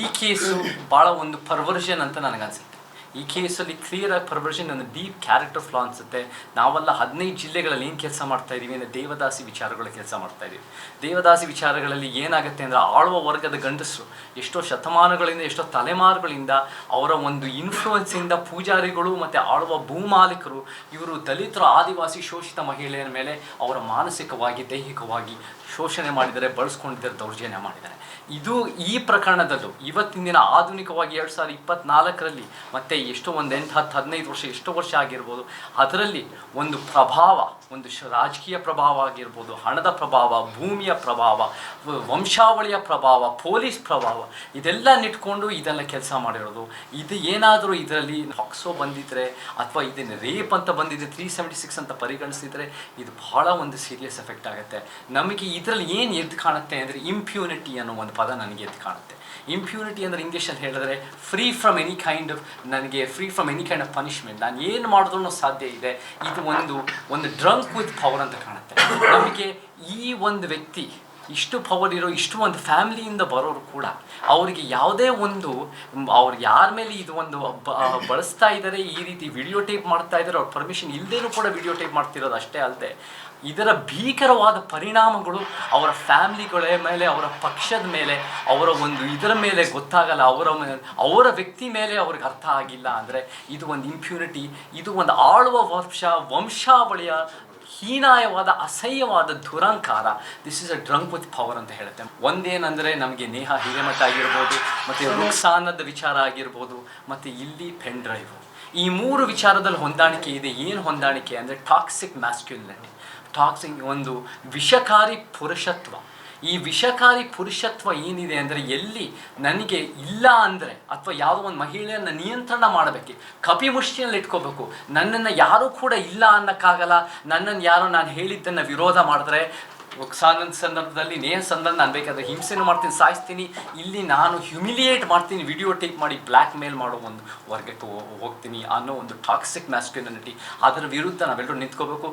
ಈ ಕೇಸು ಭಾಳ ಒಂದು ಪರ್ವರ್ಷನ್ ಅಂತ ನನಗನ್ಸುತ್ತೆ. ಈ ಕೇಸಲ್ಲಿ ಕ್ಲಿಯರ್ ಆಗಿ ಪರ್ವರ್ಷನ್ ಒಂದು ಡೀಪ್ ಕ್ಯಾರೆಕ್ಟರ್ ಫ್ಲಾ ಅನ್ಸುತ್ತೆ. ನಾವೆಲ್ಲ ಹದಿನೈದು ಜಿಲ್ಲೆಗಳಲ್ಲಿ ಏನು ಕೆಲಸ ಮಾಡ್ತಾ ಇದ್ದೀವಿ ಅಂದರೆ ದೇವದಾಸಿ ವಿಚಾರಗಳ ಕೆಲಸ ಮಾಡ್ತಾ ಇದ್ದೀವಿ. ದೇವದಾಸಿ ವಿಚಾರಗಳಲ್ಲಿ ಏನಾಗುತ್ತೆ ಅಂದರೆ ಆಳುವ ವರ್ಗದ ಗಂಡಸರು ಎಷ್ಟೋ ಶತಮಾನಗಳಿಂದ, ಎಷ್ಟೋ ತಲೆಮಾರುಗಳಿಂದ ಅವರ ಒಂದು ಇನ್ಫ್ಲೂಯೆನ್ಸಿಂದ ಪೂಜಾರಿಗಳು ಮತ್ತು ಆಳುವ ಭೂಮಾಲೀಕರು, ಇವರು ದಲಿತರ ಆದಿವಾಸಿ ಶೋಷಿತ ಮಹಿಳೆಯರ ಮೇಲೆ ಅವರ ಮಾನಸಿಕವಾಗಿ, ದೈಹಿಕವಾಗಿ ಶೋಷಣೆ ಮಾಡಿದರೆ ಬಳಸ್ಕೊಂಡಿದ್ದಾರೆ, ದೌರ್ಜನ್ಯ ಮಾಡಿದ್ದಾರೆ. ಇದು ಈ ಪ್ರಕರಣದಲ್ಲೂ ಇವತ್ತಿನ ದಿನ ಆಧುನಿಕವಾಗಿ ಎರಡು ಸಾವಿರದ ಇಪ್ಪತ್ನಾಲ್ಕರಲ್ಲಿ ಮತ್ತೆ ಎಷ್ಟೋ ಒಂದು ಎಂಟು ಹತ್ತು ಹದಿನೈದು ವರ್ಷ ಎಷ್ಟೋ ವರ್ಷ ಆಗಿರ್ಬೋದು. ಅದರಲ್ಲಿ ಒಂದು ಪ್ರಭಾವ ಒಂದು ರಾಜಕೀಯ ಪ್ರಭಾವ ಆಗಿರ್ಬೋದು, ಹಣದ ಪ್ರಭಾವ, ಭೂಮಿಯ ಪ್ರಭಾವ ವಂಶಾವಳಿಯ ಪ್ರಭಾವ, ಪೊಲೀಸ್ ಪ್ರಭಾವ, ಇದೆಲ್ಲ ನಿಟ್ಕೊಂಡು ಇದೆಲ್ಲ ಕೆಲಸ ಮಾಡಿರೋದು. ಇದು ಏನಾದರೂ ಇದರಲ್ಲಿ ಹಾಕ್ಸೋ ಬಂದಿದ್ರೆ ಅಥವಾ ಇದನ್ನು ರೇಪ್ ಅಂತ ಬಂದಿದ್ರೆ ತ್ರೀ ಸೆವೆಂಟಿ ಸಿಕ್ಸ್ ಅಂತ ಪರಿಗಣಿಸಿದರೆ ಇದು ಬಹಳ ಒಂದು ಸೀರಿಯಸ್ ಎಫೆಕ್ಟ್ ಆಗುತ್ತೆ. ನಮಗೆ ಇದರಲ್ಲಿ ಏನು ಎದ್ದು ಕಾಣುತ್ತೆ ಅಂದರೆ ಇಂಪ್ಯೂನಿಟಿ ಅನ್ನೋ ಒಂದು ಪದ ನನಗೆ ಎದ್ದು ಕಾಣುತ್ತೆ. ಇಂಪ್ಯೂನಿಟಿ ಅಂದರೆ ಇಂಗ್ಲೀಷಲ್ಲಿ ಹೇಳಿದ್ರೆ free from any kind of ನನಗೆ free from any kind of punishment ನಾನು ಏನು ಮಾಡಿದ್ರೂ ಸಾಧ್ಯ ಇದೆ. ಇದು ಒಂದು ಒಂದು ಡ್ರಂಕ್ ವಿತ್ ಅಂತ ಕಾಣುತ್ತೆ. ನಮಗೆ ಈ ಒಂದು ವ್ಯಕ್ತಿ ಇಷ್ಟು ಪವರ್ ಇರೋ ಇಷ್ಟು ಒಂದು ಫ್ಯಾಮಿಲಿಯಿಂದ ಬರೋರು ಕೂಡ ಅವರಿಗೆ ಯಾವುದೇ ಒಂದು, ಅವ್ರು ಯಾರ ಮೇಲೆ ಇದು ಒಂದು ಬಳಸ್ತಾ ಇದ್ದಾರೆ ಈ ರೀತಿ ವಿಡಿಯೋ ಟೇಪ್ ಮಾಡ್ತಾ ಇದ್ದಾರೆ ಅವ್ರ ಪರ್ಮಿಷನ್ ಇಲ್ಲದೇನೂ ಕೂಡ ವಿಡಿಯೋ ಟೇಪ್ ಮಾಡ್ತಿರೋದು ಅಷ್ಟೇ ಅಲ್ಲದೆ ಇದರ ಭೀಕರವಾದ ಪರಿಣಾಮಗಳು ಅವರ ಫ್ಯಾಮಿಲಿಗಳ ಮೇಲೆ, ಅವರ ಪಕ್ಷದ ಮೇಲೆ, ಅವರ ಒಂದು ಇದರ ಮೇಲೆ ಗೊತ್ತಾಗಲ್ಲ, ಅವರ ಅವರ ವ್ಯಕ್ತಿ ಮೇಲೆ ಅವ್ರಿಗೆ ಅರ್ಥ ಆಗಿಲ್ಲ ಅಂದರೆ ಇದು ಒಂದು ಇಂಪ್ಯೂನಿಟಿ ಇದು ಒಂದು ಆಳುವ ವಂಶ ವಂಶಾವಳಿಯ ಹೀನಾಯವಾದ ಅಸಹ್ಯವಾದ ದುರಂಕಾರ. This is a drunk with power ಅಂತ ಹೇಳುತ್ತೆ. ಒಂದೇನಂದರೆ ನಮಗೆ ನೇಹ ಹಿರೇಮಠ ಆಗಿರ್ಬೋದು ಮತ್ತು ರುಕ್ಸಾನದ ವಿಚಾರ ಆಗಿರ್ಬೋದು ಮತ್ತು ಇಲ್ಲಿ ಪೆನ್ ಡ್ರೈವ್ ಈ ಮೂರು ವಿಚಾರದಲ್ಲಿ ಹೊಂದಾಣಿಕೆ ಇದೆ. ಏನು ಹೊಂದಾಣಿಕೆ ಅಂದರೆ ಟಾಕ್ಸಿಕ್ ಮ್ಯಾಸ್ಕ್ಯುಲಿನಿಟಿ ಟಾಕ್ಸಿಕ್ ಒಂದು ವಿಷಕಾರಿ ಪುರುಷತ್ವ. ಈ ವಿಷಕಾರಿ ಪುರುಷತ್ವ ಏನಿದೆ ಅಂದರೆ ಎಲ್ಲಿ ನನಗೆ ಇಲ್ಲ ಅಂದರೆ ಅಥವಾ ಯಾವುದೋ ಒಂದು ಮಹಿಳೆಯನ್ನು ನಿಯಂತ್ರಣ ಮಾಡಬೇಕು ಕಪಿಮುಷ್ಟಿಯಲ್ಲಿ ಇಟ್ಕೋಬೇಕು, ನನ್ನನ್ನು ಯಾರೂ ಕೂಡ ಇಲ್ಲ ಅನ್ನೋಕ್ಕಾಗಲ್ಲ, ನನ್ನನ್ನು ಯಾರೋ ನಾನು ಹೇಳಿದ್ದನ್ನು ವಿರೋಧ ಮಾಡಿದ್ರೆ ಸಾಧನ ಸಂದರ್ಭದಲ್ಲಿ ನೇಹ ಸಂದರ್ಭ ನಾನು ಬೇಕಾದ್ರೆ ಹಿಂಸೆನೂ ಮಾಡ್ತೀನಿ, ಸಾಯಿಸ್ತೀನಿ, ಇಲ್ಲಿ ನಾನು ಹ್ಯುಮಿಲಿಯೇಟ್ ಮಾಡ್ತೀನಿ ವಿಡಿಯೋ ಟೇಕ್ ಮಾಡಿ ಬ್ಲ್ಯಾಕ್ ಮೇಲ್ ಮಾಡೋ ಒಂದು ವರ್ಗಕ್ಕೆ ಹೋಗ್ತೀನಿ ಅನ್ನೋ ಒಂದು ಟಾಕ್ಸಿಕ್ ಮ್ಯಾಸ್ಕ್ಯುಲಿನಿಟಿ ಅದರ ವಿರುದ್ಧ ನಾವೆಲ್ಲರೂ ನಿಂತ್ಕೋಬೇಕು.